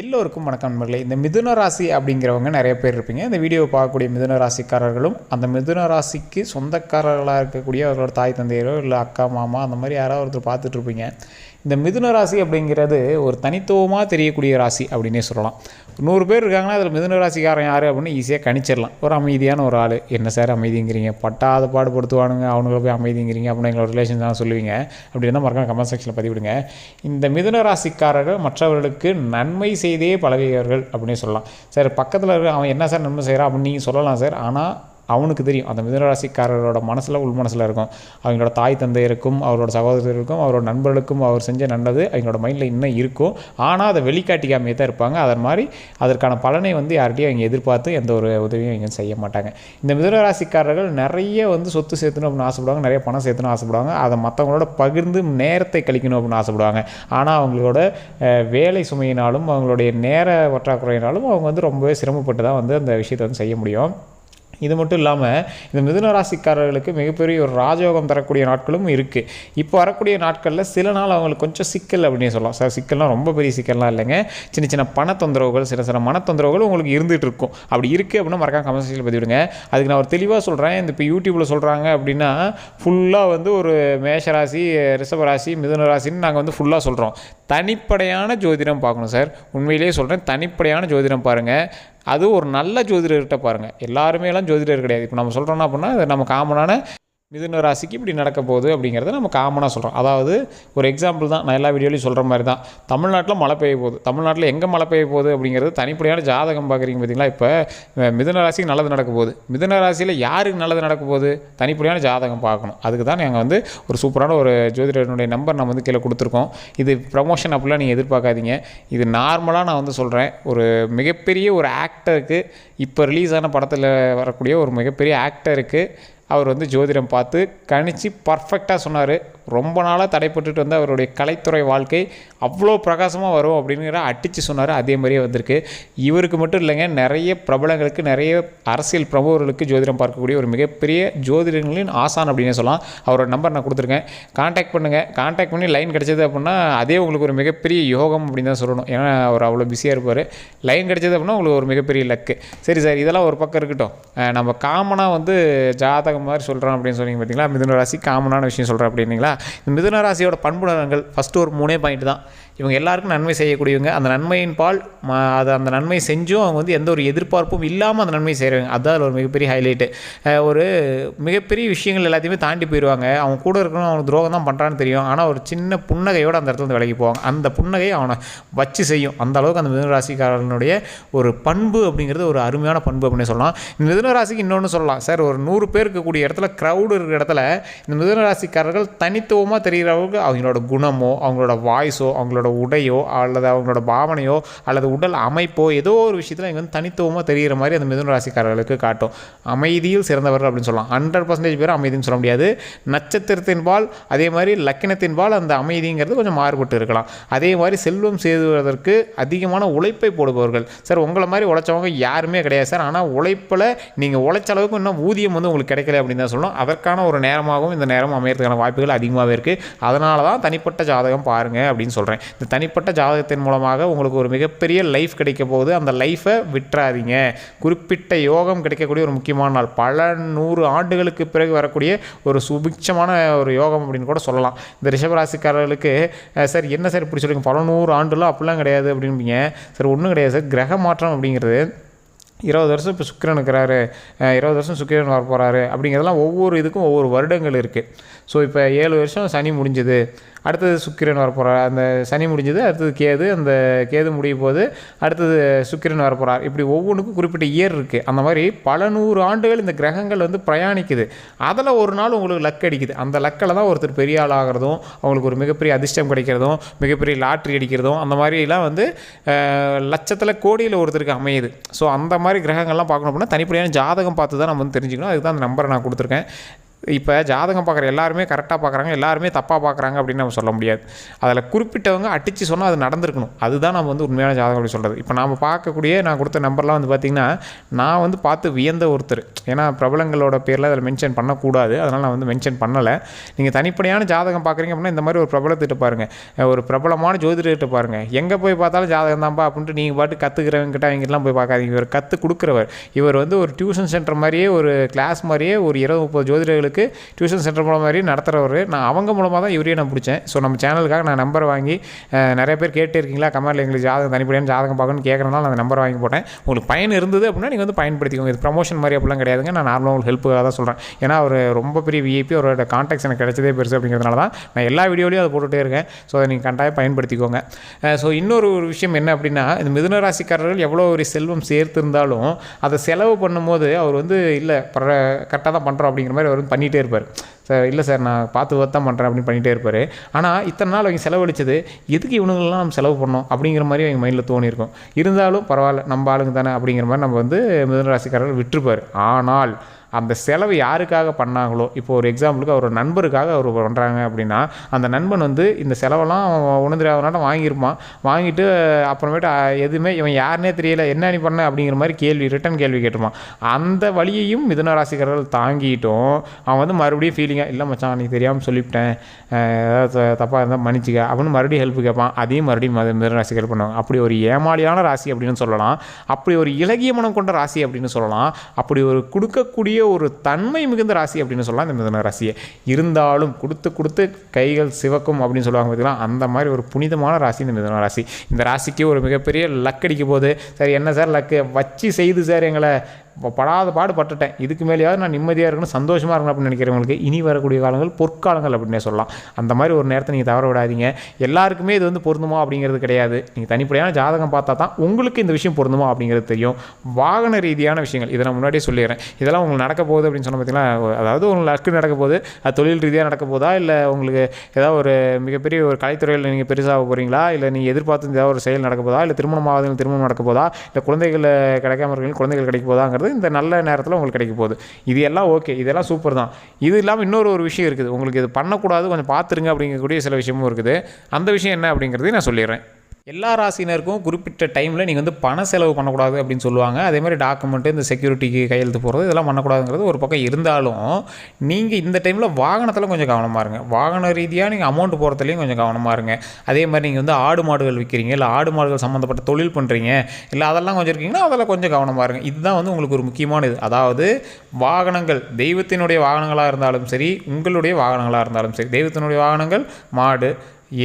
எல்லோருக்கும் வணக்கம் நண்பர்களே. இந்த மிதுன ராசி அப்படிங்கிறவங்க நிறைய பேர் இருப்பீங்க. இந்த வீடியோவை பார்க்கக்கூடிய மிதுன ராசிக்காரர்களும் அந்த மிதுன ராசிக்கு சொந்தக்காரர்களாக இருக்கக்கூடிய அவர்களோட தாய் தந்தையரோ இல்லை அக்கா மாமா அந்த மாதிரி யாராவது ஒருத்தர் பார்த்துட்ருப்பீங்க இந்த மிதுன ராசி அப்படிங்கிறது ஒரு தனித்துவமாக தெரியக்கூடிய ராசி அப்படின்னே சொல்லலாம். நூறு பேர் இருக்காங்கன்னா அதில் மிதுன ராசிக்காரன் யார் அப்படின்னு ஈஸியாக கணிச்சிடலாம். ஒரு அமைதியான ஒரு ஆள். என்ன சார் அமைதிங்கிறீங்க? பட்டாத பாடுபடுத்துவானுங்க. அவனுங்களை போய் அமைதிங்கிறீங்க. அப்படின்னு எங்களோட ரிலேஷன் தான் சொல்லுவீங்க. அப்படின்னா மறக்காம கமெண்ட் செக்ஷனில் பதிவிடுங்க. இந்த மிதுன ராசிக்காரர்கள் மற்றவர்களுக்கு நன்மை செய்தே பழகியவர்கள் அப்படின்னு சொல்லலாம். சார் பக்கத்தில் இருக்க அவன் என்ன சார் நன்மை செய்கிறான் அப்படின்னு நீங்கள் சொல்லலாம் சார். ஆனால் அவனுக்கு தெரியும். அந்த மிதனராசிக்காரரோட மனசில் உள் மனசில் இருக்கும். அவங்களோட தாய் தந்தையருக்கும் அவரோட சகோதரருக்கும் அவரோட நண்பர்களுக்கும் அவர் செஞ்ச நல்லது அவங்களோட மைண்டில் இன்னும் இருக்கும் ஆனால் அதை வெளிக்காட்டிக்காமே தான் இருப்பாங்க. அதன் மாதிரி அதற்கான பலனை வந்து யார்கிட்டையும் அவங்க எதிர்பார்த்து எந்த ஒரு உதவியும் அவங்க செய்ய மாட்டாங்க. இந்த மிதனராசிக்காரர்கள் நிறைய வந்து சொத்து சேர்த்தணும் அப்படின்னு ஆசைப்படுவாங்க. நிறைய பணம் சேர்த்தணும் ஆசைப்படுவாங்க. அதை மற்றவங்களோட பகிர்ந்து நேரத்தை கழிக்கணும் அப்படின்னு ஆசைப்படுவாங்க. ஆனால் அவங்களோட வேலை சுமையினாலும் அவங்களுடைய நேர பற்றாக்குறையினாலும் அவங்க வந்து ரொம்பவே சிரமப்பட்டு தான் வந்து அந்த விஷயத்தை வந்து செய்ய முடியும். இது மட்டும் இல்லாமல் இந்த மிதுன ராசிக்காரர்களுக்கு மிகப்பெரிய ஒரு ராஜயோகம் தரக்கூடிய நாட்களும் இருக்குது இப்போ வரக்கூடிய நாட்களில் சில நாள் அவங்களுக்கு கொஞ்சம் சிக்கல் அப்படின்னு சொல்லலாம். சார் சிக்கல்லாம் ரொம்ப பெரிய சிக்கல்லாம் இல்லைங்க. சின்ன சின்ன பண தொந்தரவுகள் சில சில மன தொந்தரவுகள் உங்களுக்கு இருந்துகிட்டு இருக்கும். அப்படி இருக்குது அப்படின்னா மறக்காம கமெண்ட் செக்ஷனில் பதிவிடுங்க. அதுக்கு நான் ஒரு தெளிவாக சொல்கிறேன் இந்த இப்போ யூடியூப்பில் சொல்கிறாங்க அப்படின்னா ஃபுல்லாக வந்து ஒரு மேஷராசி ரிஷபராசி மிதுன ராசின்னு நாங்கள் வந்து ஃபுல்லாக சொல்கிறோம் தனிப்படையான ஜோதிடம் பார்க்கணும் சார். உண்மையிலேயே சொல்கிறேன் தனிப்படையான ஜோதிடம் பாருங்கள் அது ஒரு நல்ல ஜோதிடர்கிட்ட பாருங்கள் எல்லாருமே எல்லாம் ஜோதிடர் கிடையாது. இப்போ நம்ம சொல்கிறோன்னா அப்படின்னா அது நம்ம காமனான மிதுன ராசிக்கு இப்படி நடக்க போகுது அப்படிங்கிறத நம்ம காமனாக சொல்கிறோம் அதாவது ஒரு எக்ஸாம்பிள் தான். நான் எல்லா வீடியோலையும் சொல்கிற மாதிரி தான். தமிழ்நாட்டில் மழை பெய்ய போகுது. தமிழ்நாட்டில் எங்கே மழை பெய்ய போகுது அப்படிங்கிறது தனிப்படையான ஜாதகம் பார்க்குறீங்க பார்த்தீங்களா? இப்போ மிதுன ராசிக்கு நல்லது நடக்க போகுது. மிதுன ராசியில் யாருக்கு நல்லது நடக்க போகுது? தனிப்படியான ஜாதகம் பார்க்கணும். அதுக்கு தான் நாங்கள் வந்து ஒரு சூப்பரான ஒரு ஜோதிடனுடைய நம்பர் நம்ம வந்து கீழே கொடுத்துருக்கோம். இது ப்ரமோஷன் அப்படிலாம் நீங்கள் எதிர்பார்க்காதீங்க. இது நார்மலாக நான் வந்து சொல்கிறேன் ஒரு மிகப்பெரிய ஒரு ஆக்டருக்கு இப்போ ரிலீஸ் ஆன படத்தில் வரக்கூடிய ஒரு மிகப்பெரிய ஆக்டருக்கு அவர் வந்து ஜோதிடம் பார்த்து கணிச்சு பர்ஃபெக்டாக சொன்னார். ரொம்ப நாளாக தடைப்பட்டுட்டு வந்து அவருடைய கலைத்துறை வாழ்க்கை அவ்வளோ பிரகாசமாக வரும் அப்படிங்கிற அடித்து சொன்னார். அதே மாதிரியே வந்திருக்கு. இவருக்கு மட்டும் இல்லைங்க நிறைய பிரபலங்களுக்கு நிறைய அரசியல் பிரமுகர்களுக்கு ஜோதிடம் பார்க்கக்கூடிய ஒரு மிகப்பெரிய ஜோதிடங்களின் ஆசான் அப்படின்னே சொல்லலாம். அவரோட நம்பர் நான் கொடுத்துருக்கேன். காண்டாக்ட் பண்ணுங்கள் காண்டாக்ட் பண்ணி லைன் கிடச்சது அப்படின்னா அதே உங்களுக்கு ஒரு மிகப்பெரிய யோகம் அப்படின்னு தான் சொல்லணும். ஏன்னா அவர் அவ்வளோ பிஸியாக இருப்பார். லைன் கிடச்சது அப்படின்னா உங்களுக்கு ஒரு மிகப்பெரிய லக்கு சரி சார் இதெல்லாம் ஒரு பக்கம் இருக்கட்டும். நம்ம காமனாக வந்து ஜாதகம் மாதிரி சொல்கிறோம் அப்படின்னு சொன்னீங்க பார்த்தீங்களா மிதுன ராசி காமனான விஷயம் சொல்கிறேன் அப்படின்னீங்களா? இந்த மிதுன ராசியோட பண்புணரங்கள் ஃபஸ்ட்டு ஒரு மூணே பாயிண்ட் தான். இவங்க எல்லாருக்கும் நன்மை செய்யக்கூடியவங்க. அந்த நன்மையின் பால் அதை அந்த நன்மை செஞ்சும் அவங்க வந்து எந்த ஒரு எதிர்பார்ப்பும் இல்லாமல் அந்த நன்மை செய்கிறவங்க அதுதான் ஒரு மிகப்பெரிய ஹைலைட்டு ஒரு மிகப்பெரிய விஷயங்கள் எல்லாத்தையுமே தாண்டி போயிடுவாங்க அவங்க கூட இருக்கணும் அவனுக்கு துரோகம் தான் பண்ணுறான்னு தெரியும். ஆனால் ஒரு சின்ன புன்னகையோடு அந்த இடத்துல இருந்து விலகி போவாங்க. அந்த புன்னகையை அவனை வச்சு செய்யும். அந்த அளவுக்கு அந்த மிதனராசிக்காரனுடைய ஒரு பண்பு அப்படிங்கிறது ஒரு அருமையான பண்பு அப்படின்னு சொல்லலாம். இந்த மிதனராசிக்கு இன்னொன்று சொல்லலாம். சார் ஒரு நூறு பேர் இருக்கக்கூடிய இடத்துல க்ரௌடு இருக்கிற இடத்துல இந்த மிதனராசிக்காரர்கள் தனித்துவமாக தெரிகிற அளவுக்கு அவங்களோட குணமோ அவங்களோட வாய்ஸோ அவங்களோட அவங்களோட உடையோ அல்லது அவங்களோட பாவனையோ அல்லது உடல் அமைப்போ ஏதோ ஒரு விஷயத்தில் இங்கே வந்து தனித்துவமாக தெரிகிற மாதிரி அந்த மிதுன ராசிக்காரர்களுக்கு காட்டும். அமைதியில் சிறந்தவர்கள் அப்படின்னு சொல்லலாம். ஹண்ட்ரட் பர்சன்டேஜ் பேர் அமைதின்னு சொல்ல முடியாது. நட்சத்திரத்தின்பால் அதே மாதிரி லக்கினத்தின்பால் அந்த அமைதிங்கிறது கொஞ்சம் மாறுபட்டு இருக்கலாம். அதே மாதிரி செல்வம் செய்வதற்கு அதிகமான உழைப்பை போடுபவர்கள். சார் உங்களை மாதிரி உழைச்சவங்க யாருமே கிடையாது சார். ஆனால் உழைப்பில் நீங்கள் உழைச்ச அளவுக்கு இன்னும் ஊதியம் வந்து உங்களுக்கு கிடைக்கல அப்படின்னு தான் சொல்லணும். அதற்கான ஒரு நேரமாகவும் இந்த நேரம் அமையறதுக்கான வாய்ப்புகள் அதிகமாகவே இருக்குது அதனால தான் தனிப்பட்ட ஜாதகம் பாருங்கள் அப்படின்னு சொல்கிறேன் இந்த தனிப்பட்ட ஜாதகத்தின் மூலமாக உங்களுக்கு ஒரு மிகப்பெரிய லைஃப் கிடைக்க போகுது. அந்த லைஃப்பை விட்டுறாதீங்க. குறிப்பிட்ட யோகம் கிடைக்கக்கூடிய ஒரு முக்கியமான நாள். பல நூறு ஆண்டுகளுக்கு பிறகு வரக்கூடிய ஒரு சுபிட்சமான ஒரு யோகம் அப்படின்னு கூட சொல்லலாம். இந்த ரிஷபராசிக்காரர்களுக்கு சார் என்ன சார் இப்படி சொல்லுங்க பல நூறு ஆண்டுலாம் அப்படிலாம் கிடையாது அப்படின்பீங்க சார் ஒன்றும் கிடையாது சார். கிரக மாற்றம் அப்படிங்கிறது இருபது வருஷம் இப்போ சுக்கிரன் இருக்கிறாரு. இருபது வருஷம் சுக்கிரன் வர போகிறாரு அப்படிங்கிறதெல்லாம் ஒவ்வொரு இதுக்கும் ஒவ்வொரு வருடங்கள் இருக்குது ஸோ இப்போ ஏழு வருஷம் சனி முடிஞ்சது. அடுத்தது சுக்கிரன் வரப்போகிறார் அந்த சனி முடிஞ்சது அடுத்தது கேது. அந்த கேது முடிய போது அடுத்தது சுக்கிரன் வரப்போகிறார் இப்படி ஒவ்வொன்றுக்கும் குறிப்பிட்ட இயர் இருக்குது அந்த மாதிரி பல நூறு ஆண்டுகள் இந்த கிரகங்கள் வந்து பிரயாணிக்குது. அதில் ஒரு நாள் உங்களுக்கு லக் அடிக்குது. அந்த லக்கில் தான் ஒருத்தர் பெரிய ஆள் ஆகிறதும் அவங்களுக்கு ஒரு மிகப்பெரிய அதிர்ஷ்டம் கிடைக்கிறதும் மிகப்பெரிய லாட்ரி அடிக்கிறதும் அந்த மாதிரிலாம் வந்து லட்சத்தில் கோடியில் ஒருத்தருக்கு அமையுது. ஸோ அந்த மாதிரி கிரகங்கள்லாம் பார்க்கணும் அப்படின்னா தனிப்படியான ஜாதகம் பார்த்து தான் நம்ம வந்து தெரிஞ்சுக்கணும். அதுக்கு தான் அந்த நம்பரை நான் கொடுத்துருக்கேன். இப்போ ஜாதகம் பார்க்குற எல்லாருமே கரெக்டாக பார்க்குறாங்க எல்லாருமே தப்பாக பார்க்குறாங்க அப்படின்னு நம்ம சொல்ல முடியாது. அதில் குறிப்பிட்டவங்க அடித்து சொன்னால் அது நடந்திருக்கணும். அதுதான் நம்ம வந்து உண்மையான ஜாதகம் அப்படி சொல்கிறது இப்போ நாம் பார்க்கக்கூடிய நான் கொடுத்த நம்பர்லாம் வந்து பார்த்திங்கன்னா நான் வந்து பார்த்து வியந்த ஒருத்தர். ஏன்னா பிரபலங்களோட பேரில் அதில் மென்ஷன் பண்ணக்கூடாது. அதனால் நான் வந்து மென்ஷன் பண்ணலை. நீங்கள் தனிப்படையான ஜாதகம் பார்க்குறீங்க அப்படின்னா இந்த மாதிரி ஒரு பிரபலத்திட்ட பாருங்கள் ஒரு பிரபலமான ஜோதிடர்கிட்ட பாருங்கள் எங்கே போய் பார்த்தாலும் ஜாதகம் தான்ப்பா அப்படின்ட்டு நீங்கள் பாட்டு கற்றுக்கிறவங்ககிட்ட அவங்ககிட்டலாம் போய் பார்க்காதீங்க. இவர் கற்றுக் கொடுக்குறவர். இவர் வந்து ஒரு டியூஷன் சென்டர் மாதிரியே ஒரு கிளாஸ் மாதிரியே ஒரு இருபது முப்பது ஜோதிடர்களுக்கு டியூஷன் சென்டர் மூலம் மாதிரி நடத்துகிறவர் நான் அவங்க மூலமாக தான் இவரையும் நான் பிடிச்சேன். ஸோ நம்ம சேனலுக்காக நான் நம்பர் வாங்கி நிறைய பேர் கேட்டு இருக்கீங்களா கமெண்ட்டில் எங்களுக்கு ஜாதகம் தனிப்படையான ஜாதகம் பார்க்கணும்னு கேட்குறனால நான் அந்த நம்பர் வாங்கி போட்டேன். உங்களுக்கு பயன் இருந்தது அப்படின்னா நீங்கள் வந்து பயன்படுத்திக்கோங்க. இது ப்ரமோஷன் மாதிரி அப்படிலாம் கிடையாதுங்க. நான் நார்மலாக உங்களுக்கு ஹெல்ப்புக்காக தான் சொல்கிறேன் ஏன்னா அவர் ரொம்ப பெரிய விஐபி அவரோட கான்டாக்ட்ஸ் எனக்கு கிடைச்சதே பெருசு அப்படிங்கிறதுனால தான் நான் எல்லா வீடியோலையும் அதை போட்டுகிட்டே இருக்கேன். ஸோ அதை நீங்கள் கண்டாயம் பயன்படுத்திக்கோங்க. ஸோ இன்னொரு ஒரு விஷயம் என்ன அப்படின்னா இந்த மிதுன ராசிக்காரர்கள் எவ்வளோ ஒரு செல்வம் சேர்த்திருந்தாலும் அதை செலவு பண்ணும்போது அவர் வந்து இல்லை பர கரெக்டாக தான் பண்ணுறோம் அப்படிங்கிற மாதிரி அவர் வந்து பண்ணிகிட்டே இருப்பார். சார் இல்லை சார் நான் பார்த்து பார்த்து தான் பண்ணுறேன் அப்படின்னு பண்ணிகிட்டே இருப்பார். ஆனால் இத்தனை நாள் அவங்க செலவழிச்சது எதுக்கு இவனுங்களெலாம் நம்ம செலவு பண்ணோம்? அப்படிங்கிற மாதிரி அவங்க மைண்டில் தோணியிருக்கும். இருந்தாலும் பரவாயில்ல நம்ம ஆளுங்க தானே அப்படிங்கிற மாதிரி நம்ம வந்து மிதனராசிக்காரர்கள் விட்டுருப்பார். ஆனால் அந்த செலவு யாருக்காக பண்ணாங்களோ இப்போ ஒரு எக்ஸாம்பிளுக்கு அவர் நண்பருக்காக அவர் பண்ணுறாங்க அப்படின்னா அந்த நண்பன் வந்து இந்த செலவெல்லாம் உணர்ந்துடாதனால வாங்கியிருப்பான் வாங்கிட்டு அப்புறமேட்டு எதுவுமே இவன் யாருனே தெரியல என்ன நீ பண்ண? அப்படிங்கிற மாதிரி கேள்வி ரிட்டன் கேள்வி கேட்டுருப்பான். அந்த வழியையும் மிதுன ராசிக்காரர்கள் தாங்கிட்டும் அவன் வந்து மறுபடியும் ஃபீலிங்காக இல்லை மச்சான் நீ தெரியாமல் சொல்லிவிட்டேன். ஏதாவது தப்பாக இருந்தால் மன்னிச்சிக்க அப்படின்னு மறுபடியும் ஹெல்ப் கேட்பான். அதையும் மறுபடியும் மது மிதுன பண்ணுவாங்க. அப்படி ஒரு ஏமாளியான ராசி அப்படின்னு சொல்லலாம். அப்படி ஒரு இலகிய மனம் கொண்ட ராசி அப்படின்னு சொல்லலாம். அப்படி ஒரு கொடுக்கக்கூடிய ஒரு தன்மை மிகுந்த ராசி அப்படின்னு சொல்லலாம். இந்த மிதன ராசியை இருந்தாலும் கொடுத்து கொடுத்து கைகள் சிவக்கும் அப்படின்னு சொல்லுவாங்க பார்த்தீங்களா? அந்த மாதிரி ஒரு புனிதமான ராசி இந்த மிதன ராசி. இந்த ராசிக்கு ஒரு மிகப்பெரிய லக் அடிக்க போகுது. சரி என்ன சார் லக்கு? வச்சு செய்து சார் எங்களை. படாத பாடு பட்டுட்டேன் இதுக்கு மேலேயாவது நான் நிம்மதியாக இருக்கணும் சந்தோஷமாக இருக்கணும் அப்படின்னு நினைக்கிறவங்களுக்கு இனி வரக்கூடிய காலங்கள் பொற்காலங்கள் அப்படின்னே சொல்லலாம். அந்த மாதிரி ஒரு நேரத்தை நீங்கள் தவற விடாதீங்க. எல்லாருக்குமே இது வந்து பொருந்துமா அப்படிங்கிறது கிடையாது. நீங்கள் தனிப்படையான ஜாதகம் பார்த்தா தான் உங்களுக்கு இந்த விஷயம் பொருந்துமா அப்படிங்கிறது தெரியும். வாகன ரீதியான விஷயங்கள் இதை நான் முன்னாடியே சொல்லிடுறேன். இதெல்லாம் உங்களுக்கு நடக்க போகுது அப்படின்னு சொன்ன பார்த்தீங்கன்னா அதாவது உங்களுக்கு லக்கு நடக்க போகுது. அது தொழில் ரீதியாக நடக்க போதா இல்லை உங்களுக்கு ஏதாவது ஒரு மிகப்பெரிய ஒரு கலைத்துறையில் நீங்கள் பெருசாக போகிறீங்களா இல்லை நீங்கள் எதிர்பார்த்து ஏதாவது ஒரு செயல் நடக்க போதா இல்லை திருமணம் ஆகாதவங்க திருமணம் நடக்க போதா இல்லை குழந்தைகள் கிடைக்காம இருக்கீங்க குழந்தைகள் கிடைக்க போதாங்கிறது இந்த நல்ல நேரத்தில் உங்களுக்கு கிடைக்க போகுது. இது எல்லாம் ஓகே இதெல்லாம் சூப்பர் தான். இது இல்லாமல் இன்னொரு ஒரு விஷயம் இருக்குது. உங்களுக்கு இது பண்ணக்கூடாது கொஞ்சம் பார்த்துருங்க அப்படிங்கக்கூடிய சில விஷயமும் இருக்குது. அந்த விஷயம் என்ன அப்படிங்கிறதையும் நான் சொல்லிடுறேன். எல்லா ராசினருக்கும் குறிப்பிட்ட டைமில் நீங்கள் வந்து பண செலவு பண்ணக்கூடாது அப்படின்னு சொல்லுவாங்க. அதே மாதிரி டாக்குமெண்ட்டு இந்த செக்யூரிட்டிக்கு கையெழுத்து போகிறது இதெல்லாம் பண்ணக்கூடாதுங்கிறது ஒரு பக்கம் இருந்தாலும் நீங்கள் இந்த டைமில் வாகனத்தில் கொஞ்சம் கவனமாக இருங்க. வாகன ரீதியாக நீங்கள் அமௌண்ட் போகிறதுலையும் கொஞ்சம் கவனமாக இருங்க. அதே மாதிரி நீங்கள் வந்து ஆடு மாடுகள் விற்கிறீங்க இல்லை ஆடு மாடுகள் சம்மந்தப்பட்ட தொழில் பண்ணுறீங்க இல்லை அதெல்லாம் கொஞ்சம் இருக்கீங்கன்னா அதெல்லாம் கொஞ்சம் கவனமாக இருங்க. இதுதான் வந்து உங்களுக்கு ஒரு முக்கியமான இது. அதாவது வாகனங்கள் தெய்வத்தினுடைய வாகனங்களாக இருந்தாலும் சரி உங்களுடைய வாகனங்களாக இருந்தாலும் சரி தெய்வத்தினுடைய வாகனங்கள் மாடு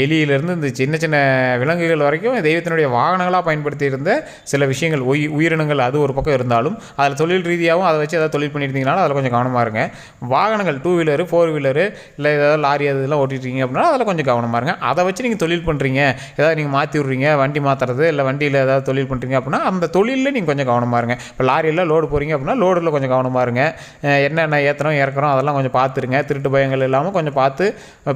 எலியிலேருந்து இந்த சின்ன சின்ன விலங்குகள் வரைக்கும் தெய்வத்தினுடைய வாகனங்களாக பயன்படுத்தி இருந்த சில விஷயங்கள் உயி உயிரினங்கள் அது ஒரு பக்கம் இருந்தாலும் அதில் தொழில் ரீதியாகவும் அதை வச்சு ஏதாவது தொழில் பண்ணியிருந்தீங்கனாலும் அதில் கொஞ்சம் கவனமாக இருங்க. வாகனங்கள் டூ வீலரு ஃபோர் வீலரு இல்லை ஏதாவது லாரி அது இதெல்லாம் ஓட்டிட்டீங்க அப்படின்னா அதில் கொஞ்சம் கவனமாக இருங்க. அதை வச்சு நீங்கள் தொழில் பண்ணுறீங்க ஏதாவது நீங்கள் மாற்றி விட்றீங்க வண்டி மாற்றுறது இல்லை வண்டியில் ஏதாவது தொழில் பண்ணுறீங்க அப்படின்னா அந்த தொழிலில் நீங்கள் கொஞ்சம் கவனமாக இருங்க. இப்போ லாரியில் லோடு போகிறீங்க அப்படின்னா லோடில் கொஞ்சம் கவனமாக இருங்க. என்னென்ன ஏற்றுறோம் இறக்குறோம் அதெல்லாம் கொஞ்சம் பார்த்துருங்க. திருட்டு பயங்கள் இல்லாமல் கொஞ்சம் பார்த்து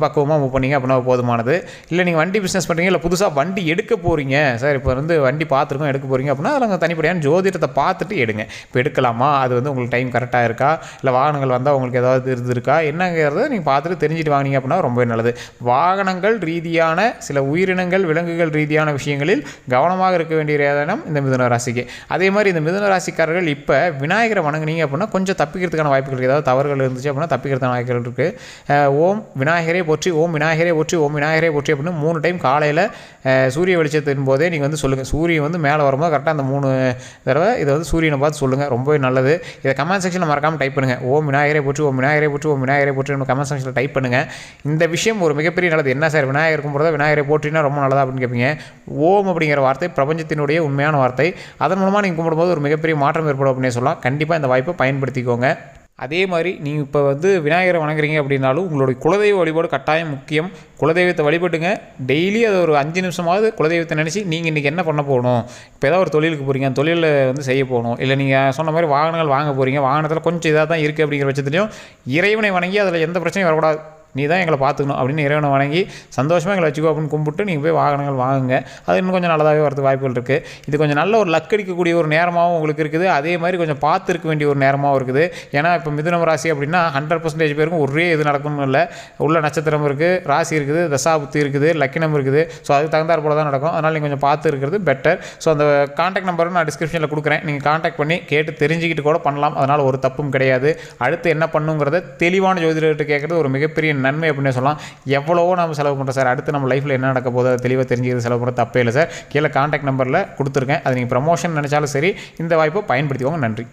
பக்குவமாக மூவ் பண்ணிங்க அப்படின்னா போதுமானது. இல்லை நீங்கள் வண்டி பிஸ்னஸ் பண்ணுறீங்க இல்லை புதுசாக வண்டி எடுக்க போகிறீங்க சார் இப்போ வந்து வண்டி பார்த்துருக்கோம் எடுக்க போகிறீங்க அப்படின்னா அதில் உங்கள் ஜோதிடத்தை பார்த்துட்டு எடுங்க. இப்போ எடுக்கலாமா? அது வந்து உங்களுக்கு டைம் கரெக்டாக இருக்கா? இல்லை வாகனங்கள் வந்தால் உங்களுக்கு ஏதாவது இருந்து இருக்கா என்னங்கிறத நீங்கள் பார்த்துட்டு தெரிஞ்சுட்டு வாங்கினீங்க அப்படின்னா ரொம்பவே நல்லது. வாகனங்கள் ரீதியான சில உயிரினங்கள் விலங்குகள் ரீதியான விஷயங்களில் கவனமாக இருக்க வேண்டிய இடம் இந்த மிதுன ராசிக்கு. அதே மாதிரி இந்த மிதுன ராசிக்காரர்கள் இப்போ விநாயகரை வணங்குனீங்க அப்படின்னா கொஞ்சம் தப்பிக்கிறதுக்கான வாய்ப்புகள் இருக்குது ஏதாவது தவறுகள் இருந்துச்சு அப்படின்னா தப்பிக்கிறதுக்கான வாய்ப்புகள் இருக்குது ஓம் விநாயகரே போற்றி ஓம் விநாயகரே போற்றி ஓம் விநாயகரே போற்றி அப்படின்னு மூணு டைம் காலையில் சூரிய வெளிச்சத்தின் போதே நீங்கள் வந்து சொல்லுங்கள் சூரியன் வந்து மேலே வரும்போது கரெக்டாக அந்த மூணு தடவை இதை வந்து சூரியனை பார்த்து சொல்லுங்கள் ரொம்பவே நல்லது. இதை கமெண்ட் செக்ஷனில் மறக்காமல் டைப் பண்ணுங்கள் ஓம் விநாயகரை போற்றி ஓம் விநாயகரை போற்றி ஓம் விநாயகரை போற்றி கமெண்ட் செக்ஷனில் டைப் பண்ணுங்கள் இந்த விஷயம் ஒரு மிகப்பெரிய நல்லது. என்ன சார் விநாயகருக்கும் கும்பிட்றதா விநாயகரை போற்றினா ரொம்ப நல்லதா அப்படின்னு கேட்பீங்க ஓம் அப்படிங்கிற வார்த்தை பிரபஞ்சத்தினுடைய உண்மையான வார்த்தை. அதன் மூலமாக நீங்கள் கும்பிடும்போது ஒரு மிகப்பெரிய மாற்றம் ஏற்படும் அப்படின்னு சொல்லலாம். கண்டிப்பாக இந்த வாய்ப்பை பயன்படுத்திக்கோங்க. அதே மாதிரி நீங்கள் இப்போ வந்து விநாயகரை வணங்குறீங்க அப்படின்னாலும் உங்களுடைய குலதெய்வ வழிபாடு கட்டாயம் முக்கியம். குலதெய்வத்தை வழிபட்டுங்க. டெய்லி அது ஒரு அஞ்சு நிமிஷமாவது குலதெய்வத்தை நினச்சி நீங்கள் இன்றைக்கி என்ன பண்ண போகணும் இப்போ ஏதாவது ஒரு தொழிலுக்கு போகிறீங்க அந்த தொழிலில் வந்து செய்ய போகணும் இல்லை நீங்கள் சொன்ன மாதிரி வாகனங்கள் வாங்க போகிறீங்க வாகனத்தில் கொஞ்சம் இதாக தான் இருக்குது அப்படிங்கிற பட்சத்துலையும் இறைவனை வணங்கி அதில் எந்த பிரச்சனையும் வரக்கூடாது. நீ தான் எங்களை பார்த்துக்கணும் அப்படின்னு இறைவனை வணங்கி சந்தோஷமாக எங்களை வச்சுக்கோ அப்படின்னு கும்பிட்டு நீங்கள் போய் வாகனங்கள் வாங்குங்க. அது இன்னும் கொஞ்சம் நல்லதாகவே வரது வாய்ப்புகள் இருக்குது இது கொஞ்சம் நல்ல ஒரு லக் அடிக்கக்கூடிய ஒரு நேரமாகவும் உங்களுக்கு இருக்குது. அதே மாதிரி கொஞ்சம் பார்த்துருக்க வேண்டிய ஒரு நேரமாகவும் இருக்குது. ஏன்னா இப்போ மிதுனம் ராசி அப்படின்னா ஹண்ட்ரட் பர்சன்டேஜ் பேருக்கும் ஒரே இது நடக்கணும்னு இல்லை. உள்ள நட்சத்திரம் இருக்குது ராசி இருக்குது தசாபுத்தி இருக்குது லக்கினம் இருக்குது. ஸோ அதுக்கு தகுந்தாற் போல தான் நடக்கும். அதனால் நீங்கள் கொஞ்சம் பார்த்து இருக்கிறது பெட்டர் ஸோ அந்த காண்டாக்ட் நம்பரும் நான் டிஸ்கிரிப்ஷனில் கொடுக்குறேன். நீங்கள் காண்டாக்ட் பண்ணி கேட்டு தெரிஞ்சுக்கிட்டு கூட பண்ணலாம். அதனால் ஒரு தப்பும் கிடையாது. அடுத்து என்ன பண்ணுங்கிறத தெளிவான ஜோதிடர்கிட்ட கேட்குறது ஒரு மிகப்பெரிய நன்மை அப்படின்னு சொல்லலாம். எவ்வளவோ நம்ம செலவு பண்ணுறோம் சார். அடுத்து நம்ம லைஃப்பில் என்ன நடக்க போதோ அதை தெளிவாக தெரிஞ்சுக்கிறது செலவு பண்ணுறது தப்பே இல்லை சார். கீழே காண்டாக்ட் நம்பரில் கொடுத்துருக்கேன் அது நீங்கள் ப்ரமோஷன் நினச்சாலும் சரி இந்த வாய்ப்பை பயன்படுத்திக்கோங்க. நன்றி.